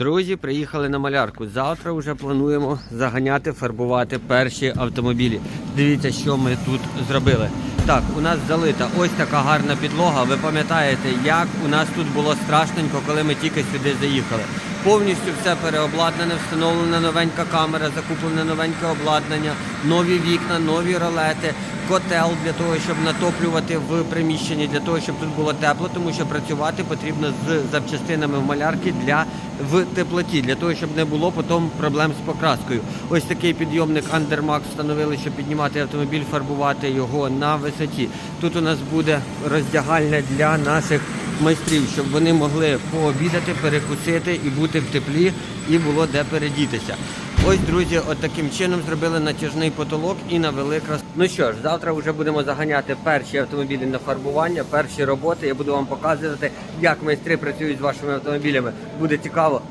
Друзі, приїхали на малярку. Завтра вже плануємо заганяти, фарбувати перші автомобілі. Дивіться, що ми тут зробили. Так, у нас залита ось така гарна підлога. Ви пам'ятаєте, як у нас тут було страшненько, коли ми тільки сюди заїхали. Повністю все переобладнане, встановлена новенька камера, закуплене новеньке обладнання, нові вікна, нові ролети, котел для того, щоб натоплювати в приміщенні, для того, щоб тут було тепло, тому що працювати потрібно з запчастинами в малярки для в теплоті, для того, щоб не було потім проблем з покраскою. Ось такий підйомник Undermax встановили, щоб піднімати автомобіль, фарбувати його на висоті. Тут у нас буде роздягальня для наших майстрів, щоб вони могли пообідати, перекусити і бути в теплі, і було де передітися. Ось, друзі, от таким чином зробили натяжний потолок і на крас. Ну що ж, завтра вже будемо заганяти перші автомобілі на фарбування, перші роботи. Я буду вам показувати, як майстри працюють з вашими автомобілями. Буде цікаво.